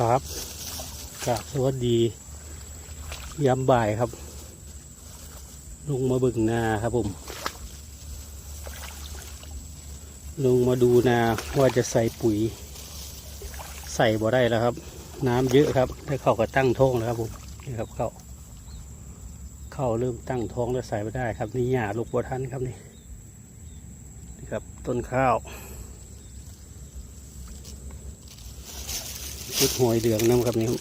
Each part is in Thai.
ครับกราบสวัสดียามบ่ายครับ ลงมาบึงนาครับผม ลงมาดูนาว่าจะใส่ปุ๋ย ใส่บ่ได้แล้วครับ น้ำเยอะครับได้เข้าก็ตั้งท้องแล้วครับผมนี่ครับเข้าเข้าเริ่มตั้งท้องแล้วใส่ไม่ได้ครับ นี่หญ้าลูกบัวทันครับนี่นี่ครับ ต้นข้าว ชุดหอยเหลืองน้ำครับนี่ครับ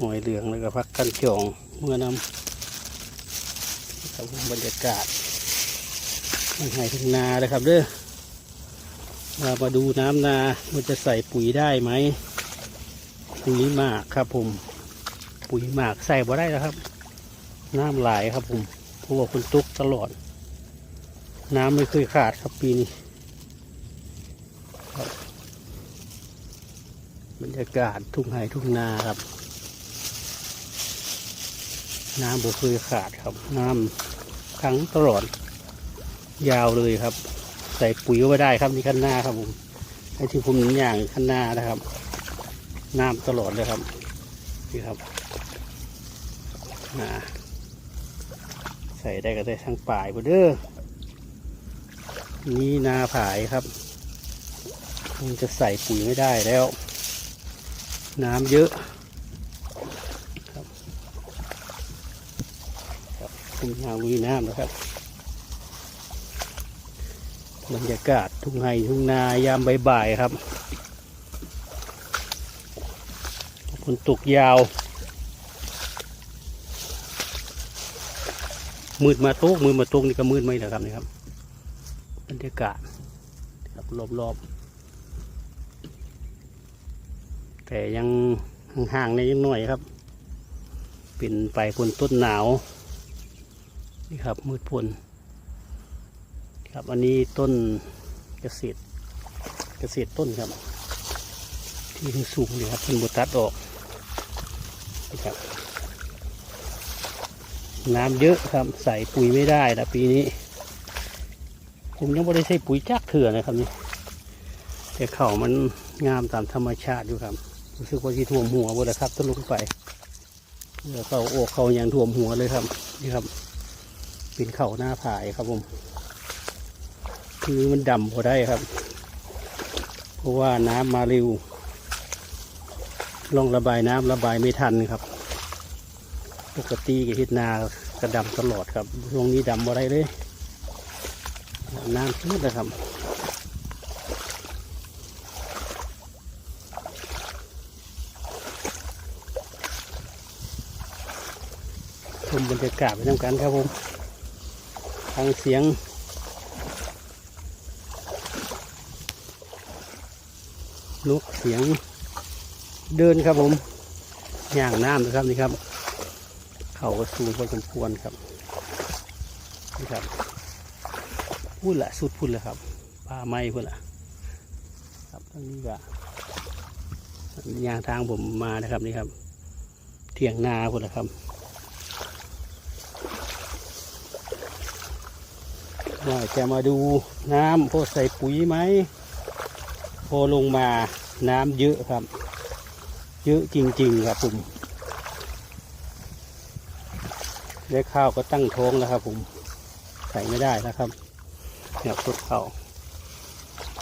หอยเหลืองแล้วก็พักกันจองเมื่อน้ำครับผมบรรยากาศยังไงถึงนาเลยครับเด้อเรามาดูน้ำนาว่าจะใส่ปุ๋ยได้ไหมปุ๋ยหมากครับผม ปุ๋ยหมากใส่บ่ได้แล้วครับ น้ำไหลายครับผมเพราะว่าคุณตุกตลอด น้ำไม่เคยขาดครับปีนี้ครับ บรรยากาศทุ่งไห่ทุ่งนาครับ น้ำบ่เคยขาดครับ น้ำขังตลอด ยาวเลยครับ ใส่ปุ๋ยไว้ได้ครับนี่ขั้นหน้าครับผมไอ้ที่ผมหนุนอย่างขั้นหน้านะครับ น้ำตลอดเลยครับนี่ครับอ่าใส่ได้ก็ได้ทั้งป่ายบ่เด้อนี่นาผายครับ มันจะใส่ปุ๋ยไม่ได้แล้ว น้ำเยอะครับครับคุณยาลุยน้ำนะครับ บรรยากาศทุ่งไห่ทุ่งนายามบ่ายๆครับฝนตกยาว มืดมาโต๊กมืดมาโต๊กนี่ก็มืดไหมนะครับนี่ครับบรรยากาศครับรอบๆ แต่ยังห่างๆในยังหน่อยครับ เป็นไปฝนต้นหนาว นี่ครับมืดพลครับอันนี้ต้นเกษตรเกษตรต้นครับ ที่สูงนี่ครับเป็นบตัดออกนี่ครับน้ำเยอะครับใส่ปุ๋ยไม่ได้นะปีนี้ ผมยังไม่ได้ใส่ปุ๋ยจักเถื่อนะครับนี่แต่เขามันงามตามธรรมชาติอยู่ครับ รู้สึกว่าที่ท่วมหัวหมดแล้วครับต้นลงไปเดี๋ยวเขาโอกเขาอยังท่วมหัวเลยครับ นี่ครับ เป็นเข่าหน้าผายครับผม คือมันดำพอได้ครับ เพราะว่าน้ำมาเร็วลองระบายน้ำระบายไม่ทันครับ ปกติกับเฮ็ดนากระดำตลอดครับตรงนี้ดำอะไรเลย น้ำขึ้นเลยครับ ชมบรรยากาศไปทำกันครับผมทางเสียง นกเสียงเดินครับผมย่างน้ำนะครับนี่ครับ เขาก็สูงพอสมควรครับนี่ครับพูดละสุดพูดเลยครับป่าไม้พูดละครับตรงนี้ก็ยางทางผมมานะครับนี่ครับเถียงนาพูดละครับ ว่าจะมาดูน้ำพอใส่ปุ๋ยไหมพอลงมาน้ำเยอะครับ เยอะจริงๆครับผมได้ข้าวก็ตั้งท้องแล้วครับผมใส่ไม่ได้แล้วครับเนี่ยสุดข้าว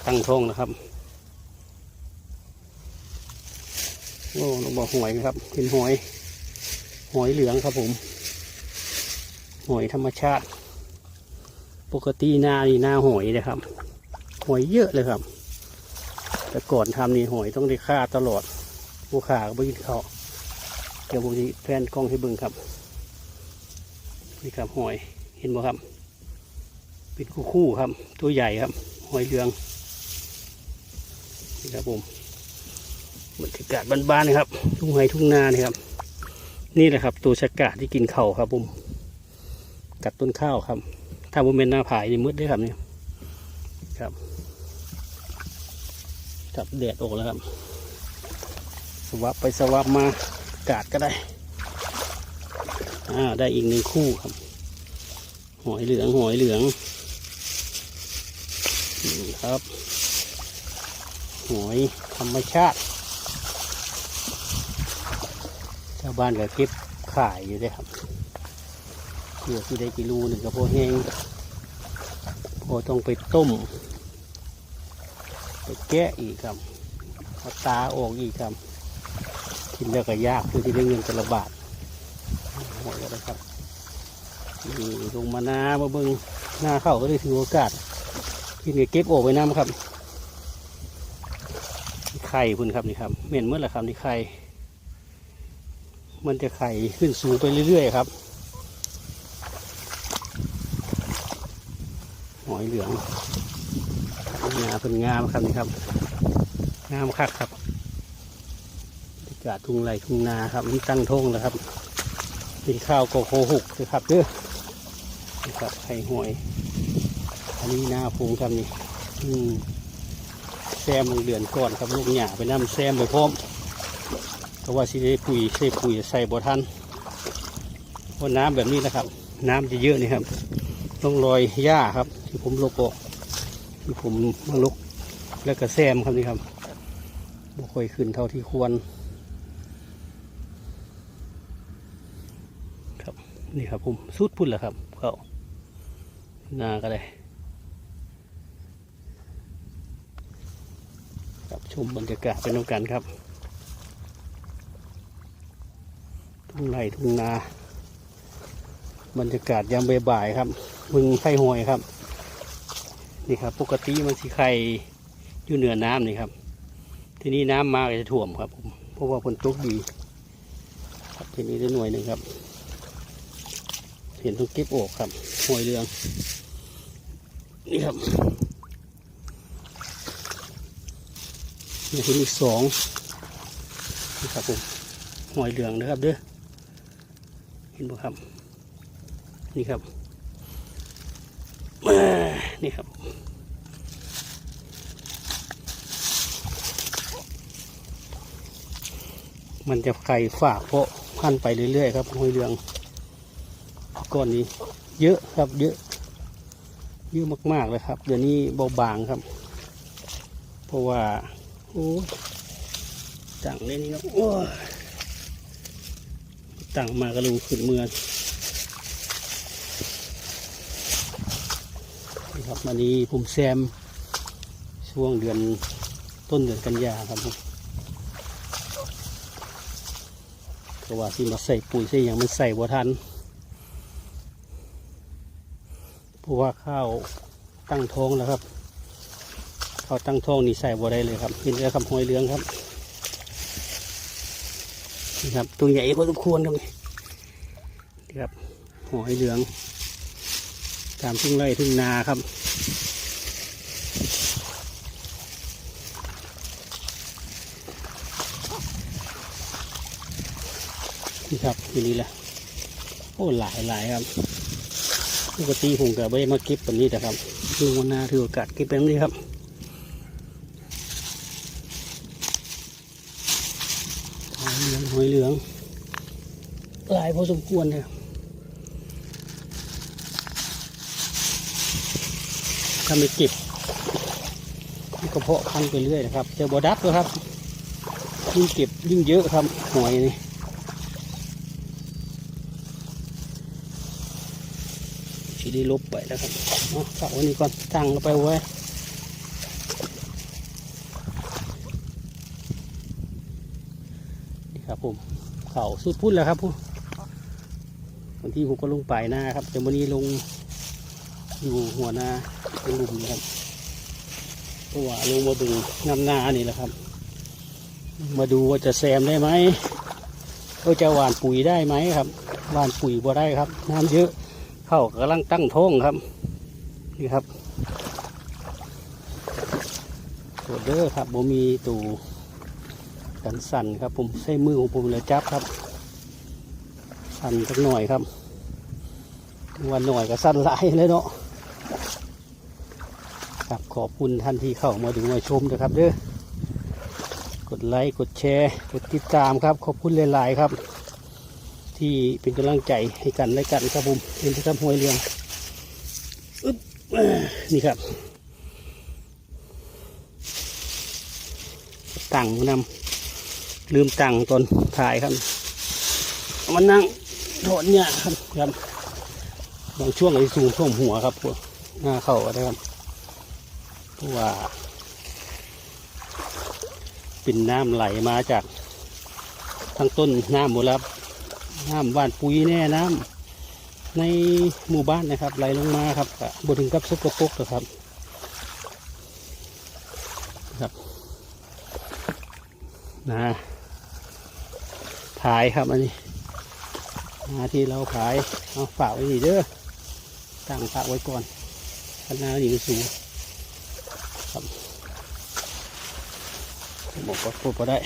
ตั้งท้องนะครับโอ้ลงบอกหอยครับเป็นหอย หอยเหลืองครับผม หอยธรรมชาติ ปกติหน้านี่หน้าหอยเลยครับ หอยเยอะเลยครับ แต่ก่อนทำนี่หอยต้องได้ฆ่าตลอดผู้ขาก็ไม่กินเขาเดี๋ยวผมจะแพนกล้องให้เบิ่งครับนี่ครับหอยเห็นบ่ครับเป็นคู่คู่ครับ ตัวใหญ่ครับ หอยเหลืองนี่ครับผมบรรยากาศบ้านๆนะครับ ทุ่งไร่ทุ่งนานี่ครับ นี่แหละครับ ตัวชะกาที่กินเข่าครับผมกัดต้นข้าวครับ ถ้าผมเป็นหน้าผายนี่มืดด้วยครับเนี่ยครับกับแดดออกแล้วครับ สวับไปสวับมากาดก็ได้อ่าได้อีกหนึ่งคู่ครับ หอยเหลืองหอยเหลืองนี่ครับหอยธรรมชาติชาวบ้านก็เก็บขายอยู่ด้วยครับเพื่อที่ได้กิโลหนึ่งก็พอแห้ง พอต้องไปต้ม ไปแกะอีกครับเอาตาออกอีกครับกินแล้วก็ยากเพื่อที่ได้เงินแต่ละบาทหมดแล้วครับนี่ลงมานามาเบิ้งหน้าเข้าก็ได้ถือโอกาสกินก็เก็บออกไปน้ำครับไข่คุณครับนี่ครับเหม็นเมื่อไหร่ครับนี่ไข่มันจะไข่ขึ้นสูงไปเรื่อยๆครับ อยเหลืองงาเป็นงามครับนี่ครับ งามคักครับบรรยากาศทุ่งไร่ทุ่งนาครับนี่ตั้งทงแล้วครับเป็นข้าวโกโคหุกนะครับเด้อนี่ครับไข่หอย อันนี้หน้าพุงครับนี่อืมแซมลงเดือนก่อนครับลูกหญ้าไปน้ำแซมไปพร้อมเพราะว่าสิได้ปุ๋ยใส่ปุ๋ยใส่บ่ทันเพราะน้ำแบบนี้นะครับ น้ำจะเยอะนี่ครับ ต้องรอยหญ้าครับ ที่ผมลกออกที่ผมมาลกแล้วก็แซมครับนี่ครับบ่ค่อยขึ้นเท่าที่ควร ครับนี่ครับผมสุดพุ่นแหละครับเขานาก็ได้ครับชมบรรยากาศเป็นน้ำกันครับทุ่งไร่ทุ่งนา บรรยากาศยามบ่ายๆครับมึงไข่หอยครับ นี่ครับ ปกติมันสิไข่อยู่เหนือน้ำนี่ครับ ที่นี่น้ำมาก็จะท่วมครับผมเพราะว่าฝนตกดีครับที่นี่ได้หน่วยหนึ่งครับ เห็นต้องเก็บออกครับหอยเรือง นี่ครับนี่คืออีกสองนี่ครับผมหอยเหลืองนะครับเด้อเห็นบ่ครับ นี่ครับนี่ครับ มันจะไข่ฝากเพราะพันไปเรื่อยๆครับหอยเหลืองก้อนนี้ เยอะครับเยอะเยอะมากๆเลยครับ เดี๋ยวนี้เบาบางครับ เพราะว่าโอ้ต่างเล่นนี่ครับโอ้ต่างมากระลูขึ้นเมือง ครับวันนี้ผมแซมช่วงเดือนต้นเดือนกันยาครับเพราะว่าที่มาใส่ปุ๋ยใส่อย่างมันใส่บัวทันเพราะว่าข้าวตั้งท้องแล้วครับเขาวตั้งท้องนี่ใส่บัได้เลยครับเป็นเรือคำหอยเหลืองครับนี่ครับตัวใหญ่พอสมควรครับนี่ครับหอยเหลือง ตามทุ่งไร่ทุ่งนาครับ นี่ครับทีนี้แหละโอ้หลายหลายครับปกติผมกับไม่มาเก็บแบบนี้แต่ครับลุงวันนาถือโอกาสเก็บแบบนี้ครับหอยเหลืองหอยเหลือง หลายพอสมควรเลย ถ้าไม่เก็บก็เพาะพันไปเรื่อยนะครับเจอบอดับเลยครับ ยิ่งเก็บยิ่งเยอะครับหอยนี่ชีได้ลบไปแล้วครับเอาฝากไว้นี่ก่อนตั้งเราไปไว้นี่ครับผมเขาสุดพุ่นแล้วครับผมวันที่ผมก็ลงไปนะครับแต่วันนี้ลง อยู่หัวหน้าตรงหลุมนี่ครับเพราะว่าลงมาดูน้ำหน้านี่แหละครับ มาดูว่าจะแซมได้ไหมก็จะหว่านปุ๋ยได้ไหมครับหว่านปุ๋ยบ่ได้ครับ น้ำเยอะเข้ากำลังตั้งท้องครับนี่ครับโคเด้อครับบ่มีตู่กันสั่นครับ ผมใช้มือของผมเลยจับครับ สั่นสักหน่อยครับวันหน่อยก็สั่นหลายเลยเนาะ ครับขอบคุณท่านที่เข้ามาดูมาชมนะครับเด้อกดไลค์กดแชร์ กดติดตามครับ ขอบคุณหลายๆครับ ที่เป็นกำลังใจให้กันและกันครับผมเป็นที่ทำหวยเรืองอึ๊บนี่ครับตั้งนำลืมตังค์ตอนถ่ายครับมันนั่งถอนเนี่ยครับครับบางช่วงไอ้สูงท่วมหัวครับพวกหน้าเข้าก็ได้ครับ เพราะว่าเป็นน้ำไหลมาจากทางต้นน้ำหมดแล้วครับน้ำหว่านปุ๋ยแน่น้ำในหมู่บ้านนะครับ ไหลลงมาครับก็บถึงกับสกปรกหรอกครับครับนะผายครับอันนี้นาที่เราผายเอาฝากไว้นี่เด้อตั้งฝากไว้ก่อนคณะนี่มันสูง ครับบอกว่าพูดพอได้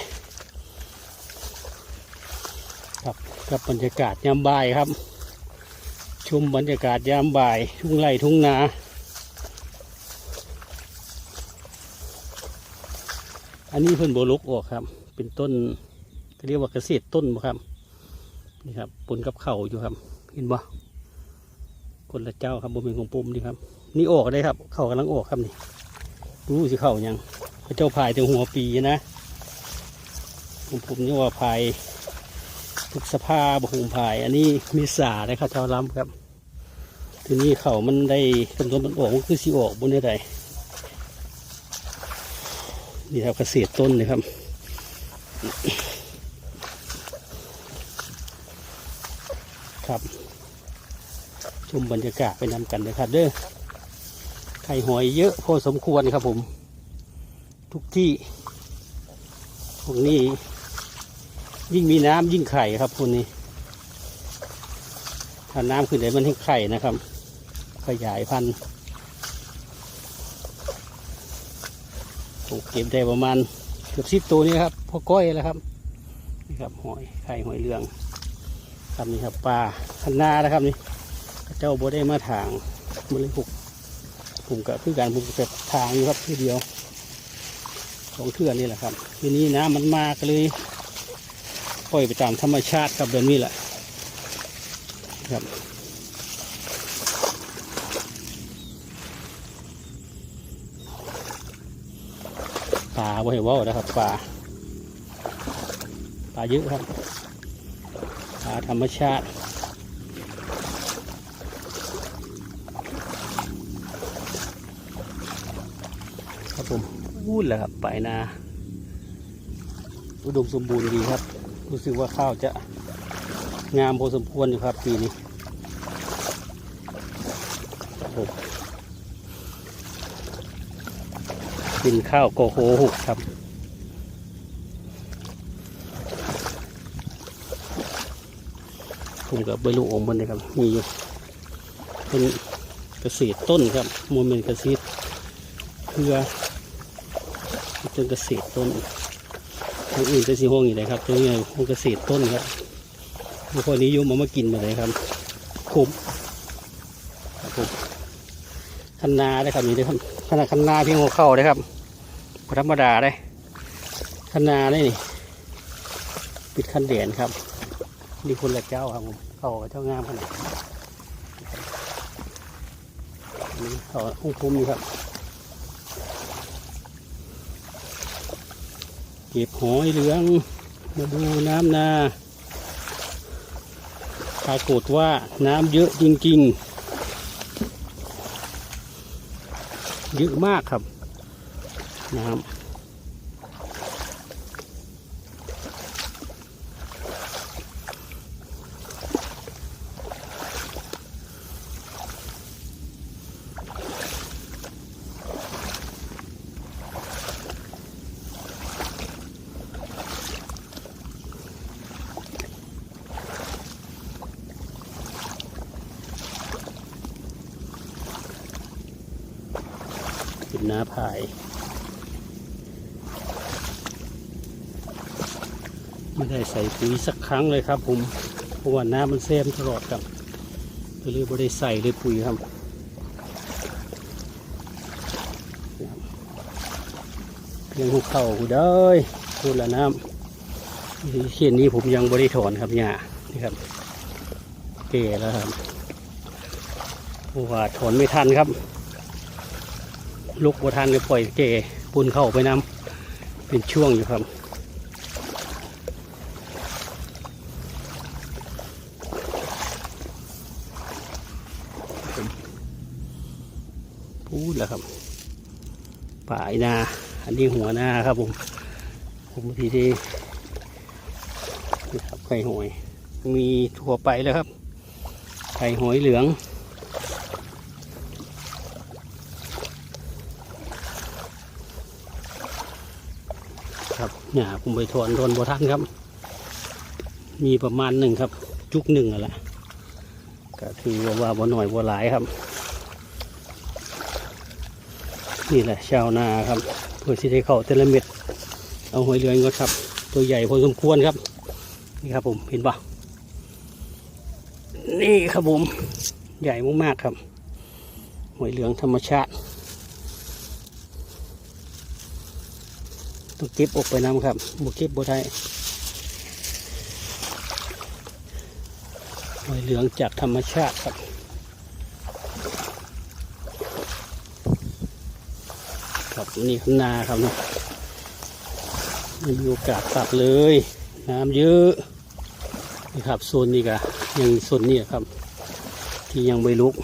ครับกับบรรยากาศยามบ่ายครับ ชมบรรยากาศยามบ่าย ทุ่งไร่ทุ่งนาอันนี้เพิ่นโบลุกออกครับ เป็นต้นเรียกว่าเกษตรต้นบ่ครับ นี่ครับปนกับเข่าอยู่ครับ เห็นบ่คนละเจ้าครับบ่เป็นของปุ่มนี่ครับ นี่ออกได้ครับ เข่ากำลังออกครับนี่ รู้สิเข่ายังพระเจ้าพายแต่หัวปีนะ ผมผมนี่ว่าพายทุกสภาบหุงพาย อันนี้มีสาเลยครับเจ้าล้ำครับ ทีนี้เข่ามันได้ต้นต้นมันออกมันคือสิออกบนได้ใดนี่ครับเกษตรต้นเลยครับครับ ชมบรรยากาศไปนำกันเลยครับเด้อ ข่หอยเยอะพอสมควรครับผม ทุกที่พวกนี้ ยิ่งมีน้ำยิ่งไข่ครับพวกนี้ ถ้าน้ำขึ้นไหนมันให้ไข่นะครับ ขยายพันธุ์ผมเก็บได้ประมาณเกือบสิบตัวนี้ครับพอก้อยแล้วครับนี่ครับหอยไข่หอยเหลืองครับนี่ครับปลาคันนานะครับนี่เจ้าโบได้มาถางมันเลยหก ผมกับคือการผมกับทางอยู่ครับทีเดียวสองเทื่อนี่แหละครับ ทีนี้น้ำมันมากเลยปล่อยไปตามธรรมชาติครับแบบนี้แหละครับปลาบ่เห็นว่านะครับปลาปลาเยอะครับหาธรรมชาติ ครับ ผมพูดแหละครับไปนา อุดมสมบูรณ์ดีครับ รู้สึกว่าข้าวจะงามพอสมควรอยู่ครับปีนี้กินข้าวโกโหหกครับผมกับใบลูกอมมันเลยครับ มีอยู่เป็นเกษตรต้นครับโมเมนต์เกษตรเพื่อ นเกษตรต้นทางอื่นก็สีห้องอยู่เลยครับตรงนี้ห้องเกษตรต้นครับบางคนนิยมเอามากินมาเลยครับคุ้มครับผมคันนาได้ครับนี่ได้ครับขนาดคันนาเพียงหัวเข่าได้ครับธรรมดาได้คันนาได้นี่ ปิดคันเด่นครับนี่คนละเจ้าครับผมเขาเจ้างามขนาดนี้เขาคุ้มคุ้มนี่ครับ เก็บหอยเหลือง มาดูน้ำนาปรากฏว่าน้ำเยอะจริงๆ เยอะมากครับน้ำ เป็นน้าพาย ไม่ได้ใส่ปุ๋ยสักครั้งเลยครับผมเพราะว่าน้ำมันแซมตลอดครับก็เลยไม่ได้ใส่เลยปุ๋ยครับเพียงหุบเข่ากูได้ยพูดละน้ำเขียนนี้ผมยังบริถอนครับเนี่ยนี่ครับเก่แล้วครับว่าถอนไม่ทันครับ ลุกบัวทันก็ปล่อยเจปูนเข้าไปน้ำเป็นช่วงอยู่ครับพูดแล้วครับ ป่ายนา อันนี้หัวหน้าครับผม ผมทีดีนะครับไข่หอย มีทั่วไปแล้วครับ ไข่หอยเหลือง ครับหญ้าผมไปถอนทนบ่ทันครับ มีประมาณหนึ่งครับ จุกหนึ่งอะแหละก็ถือว่าว่าบ่หน่อยบ่หลายครับ นี่แหละชาวนาครับเพื่อที่ได้เข้าแต่ลเม็ดเอาหอยเรือนก่อนครับ ตัวใหญ่พอสมควรครับ นี่ครับผมเห็นปะนี่ครับผมใหญ่มากๆครับหอยเหลืองธรรมชาติ ต้องเก็บออกไปน้ำครับบุเก็บบ่ได้หอยเหลืองจากธรรมชาติครับครับนี่ข้างนาครับนะไม่มีโอกาสตัดเลย น้ำเยอะนี่ครับโซนนี้ก็ยังโซนนี้ครับ ที่ยังไม่ลุก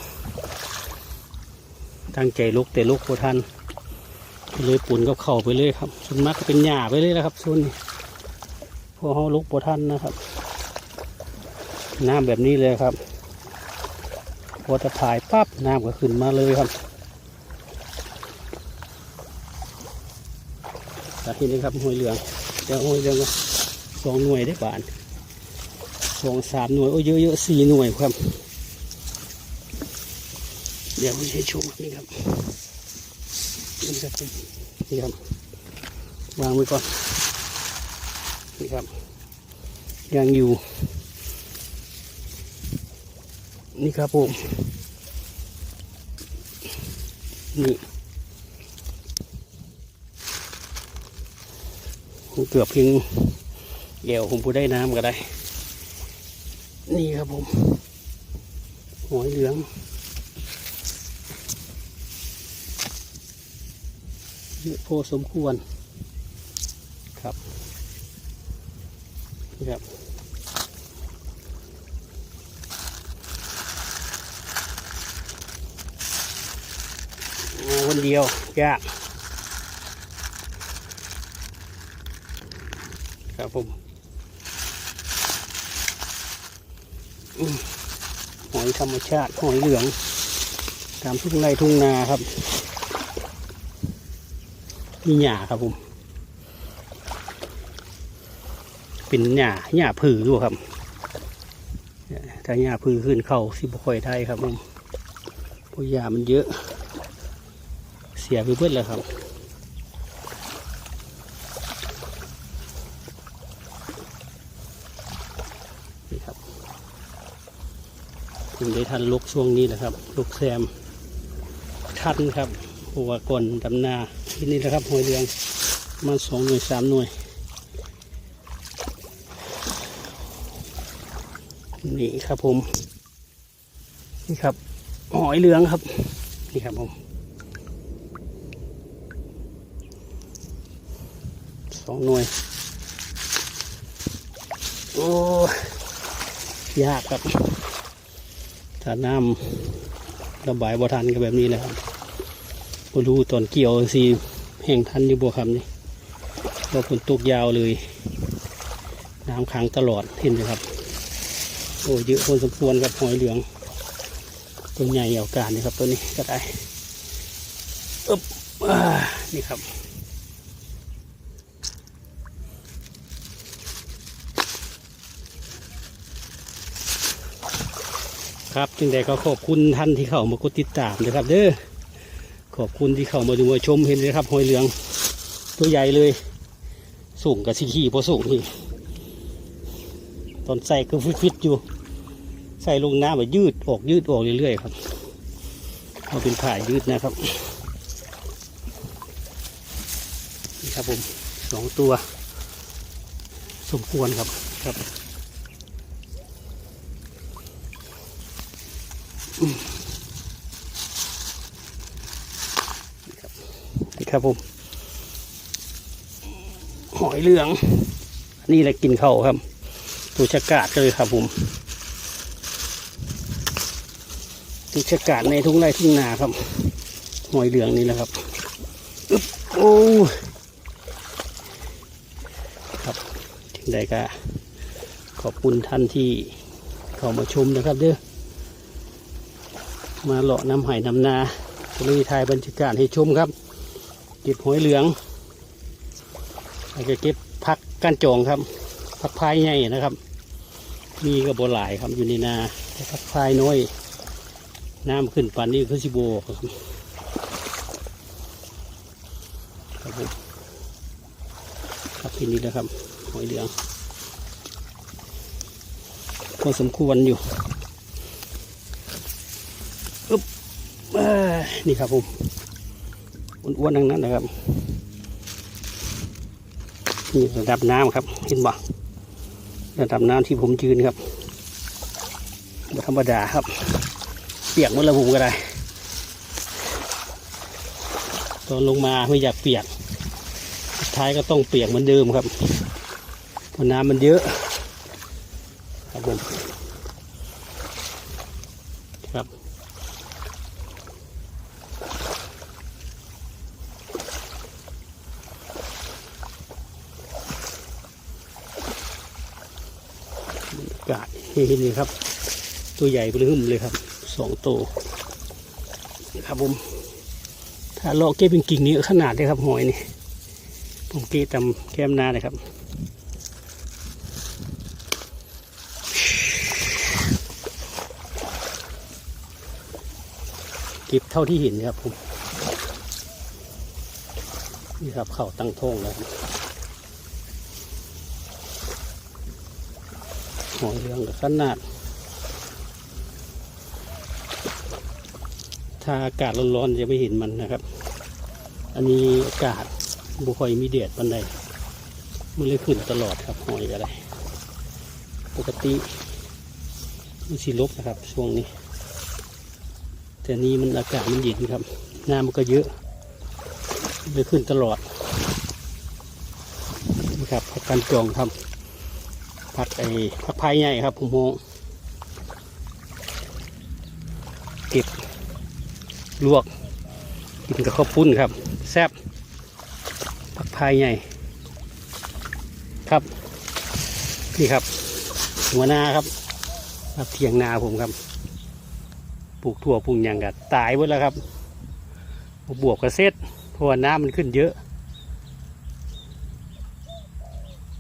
ตั้งใจลุกแต่ลุกพอทัน เลยปุ่นกับเข่าไปเลยครับส่วนมากก็เป็นหญ้าไปเลยแล้วครับโซนนี้พอเขาลุกพอทันนะครับ น้ำแบบนี้เลยครับพอจะถ่ายปั๊บน้ำก็ขึ้นมาเลยครับสาเหตุนี้ครับหน่วยเหลืองเดี๋ยวหน่วยเหลืองสองหน่วยได้บานสองสามหน่วยโอ้เยอะเยอะๆสี่หน่วยครับ เดี๋ยวใช่ชมนี่ครับ นี่ครับนี่ครับวางไว้ก่อนนี่ครับยังอยู่ นี่ครับผมนี่ผมเกือบเพียงเอวผมพูได้น้ำก็ได้ นี่ครับผมหอยเหลือง เยอะพอสมควรครับนี่ครับมาวันเดียวยากครับผมอืมหอยธรรมชาติหอยเหลือง ตามทุ่งไร่ทุ่งนาครับ มีหญ้าครับผม เป็นหญ้าหญ้าผือด้วยครับถ้าหญ้าผือขึ้นเข้าสิบค่อยได้ครับผมเพราะหญ้ามันเยอะ เสียไปเบิดแล้วครับนี่ครับถึงได้ทันลุกช่วงนี้นะครับลุกแซมทันครับหัวก่อนดำนา นี่นะครับหอยเรืองมาสองหน่วยสามหน่วย นี่ครับผม นี่ครับ หอยเหลืองครับ นี่ครับผมสองหน่วย โอ้ยากครับถ้าน้ำระบายบ่ทันก็แบบนี้แหละครับ บ่รู้ตอนเกี่ยวสิแห้งทันอยู่บ่ครับนี่ก็ฝนตกยาวเลย น้ำขังตลอดเห็นไหมครับ โอ้เยอะพอสมควรครับหอยเหลือง ตัวใหญ่เอาการนี่ครับ ตัวนี้ก็ได้อึ๊บนี่ครับครับจึงใดก็ขอบคุณท่านที่เข้ามากดติดตามนะครับ เด้อ ขอบคุณที่เข้ามาดูมาชมเห็นเลยครับหอยเหลือง ตัวใหญ่เลย สูงกับสิขี้พอสูงนี่ตอนใส่ก็ฟิตๆอยู่ ใส่ลงน้ำแบบยืดออกยืดออกเรื่อยๆครับเอาเป็นผ่ายยืดนะครับนี่ครับผมสองตัว สมควรครับครับ ครับผม หอยเหลือง นี่แหละกินเข้าวครับตัวชะกาดเลยครับผมตัวชะกาดในทุ่งไร่ทุ่งนาครับ หอยเหลืองนี่แหละครับอึ๊บโอ้ครับถึงใดก็ขอบคุณท่านที่เข้ามาชมนะครับเด้อมาเลาะน้ำไหน้ำนาก็เลยถ่ายบรรยากาศให้ชมครับ เก็บหอยเหลืองแล้วก็เก็บพักก้านจองครับพักพายใหญ่นะครับ มีกระโบหลายครับอยู่ในนาพักพายน้อย น้ำขึ้นปานนี้คือสิโบครับครับผมครับทีนี้นะครับหอยเหลืองพอสมควรอยู่อึ๊บนี่ครับผม อ้วนๆทั้งนั้นนะครับนี่ระดับน้ำครับเห็นบ่ระดับน้ำที่ผมยืนครับธรรมดาครับ เปียกมดแล้วผมก็ได้ ตอนลงมาไม่อยากเปียกท้ายก็ต้องเปียกเหมือนเดิมครับเพราะน้ำมันเยอะครับผม ครับ บรรยากาศให้ เห็นเลยครับ ตัวใหญ่ไปเลยหึ่มเลยครับสองตัวนี่ครับผมถ้าลอกเก็บเป็นกิ่งนี้ขนาดเลยครับหอยนี่ผมเกะตำแก้มนาเลยครับเก็บเท่าที่เห็นครับผมนี่ครับเข่าตั้งท้องแล้วครับ หอยเรื่องกับขนาด ถ้าอากาศร้อนๆจะไม่เห็นมันนะครับ อันนี้อากาศบุคอยมีเดียดปันใดมันเลยขึ้นตลอดครับหอยก็ได้ปกติมันสิลบนะครับ ช่วงนี้ แต่นี้มันอากาศมันเย็นครับ น้ำมันก็เยอะเลยขึ้นตลอดนี่ครับกกันจองครับ ผักไอ้ผักพายใหญ่ครับผมมองเก็บลวกกินกับข้าวปุ้นครับ แซ่บผักพายใหญ่ ครับ นี่ครับ หัวนาครับครับเทียงนาผมครับ ปลูกถั่วปลูกหยางกัตายหมดแล้วครับ บวกกระเซ็ดเพราะว่าน้ำมันขึ้นเยอะ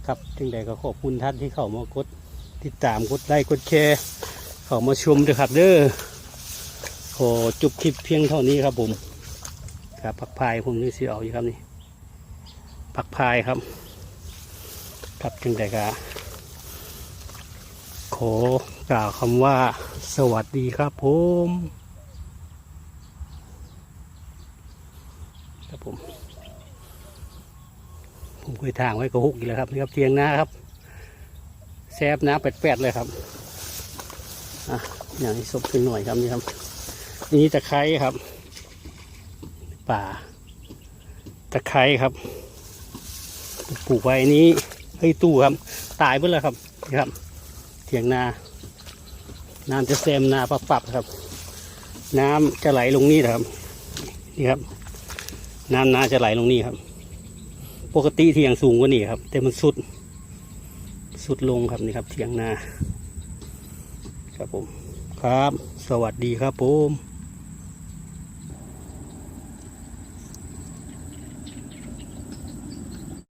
ครับจึงใดก็ขอบคุณท่านที่เข้ามากดติดตามกดไลค์กดแชร์เข้ามาชมด้วยครับเด้อขอจบคลิปเพียงเท่านี้ครับผมครับผักพายผมนี่สิเอาอยู่ครับนี่ผักพายครับ ครับจึงใดก็ขอกล่าวคำว่าสวัสดีครับผมครับผม ผมเคยทางไว้ก็หกอีกแล้วครับนี่ครับเทียงนาครับแซบน้ำแปดๆเลยครับอะอย่างนี้ซบขึ้นหน่อยครับนี่ครับนี่ตะไคร้ครับ ป่า ตะไคร้ครับปลูกไว้นี้ให้ตู้ครับ ตายไปแล้วครับนี่ครับ เถียงนาน้ำจะแซมนาปับปับครับ น้ำจะไหลลงนี่นะครับ นี่ครับ น้ำนาจะไหลลงนี่ครับ ปกติเถียงสูงกว่านี่ครับ แต่มันสุด สุดลงครับนี่ครับเถียงนา ครับผม ครับ สวัสดีครับผม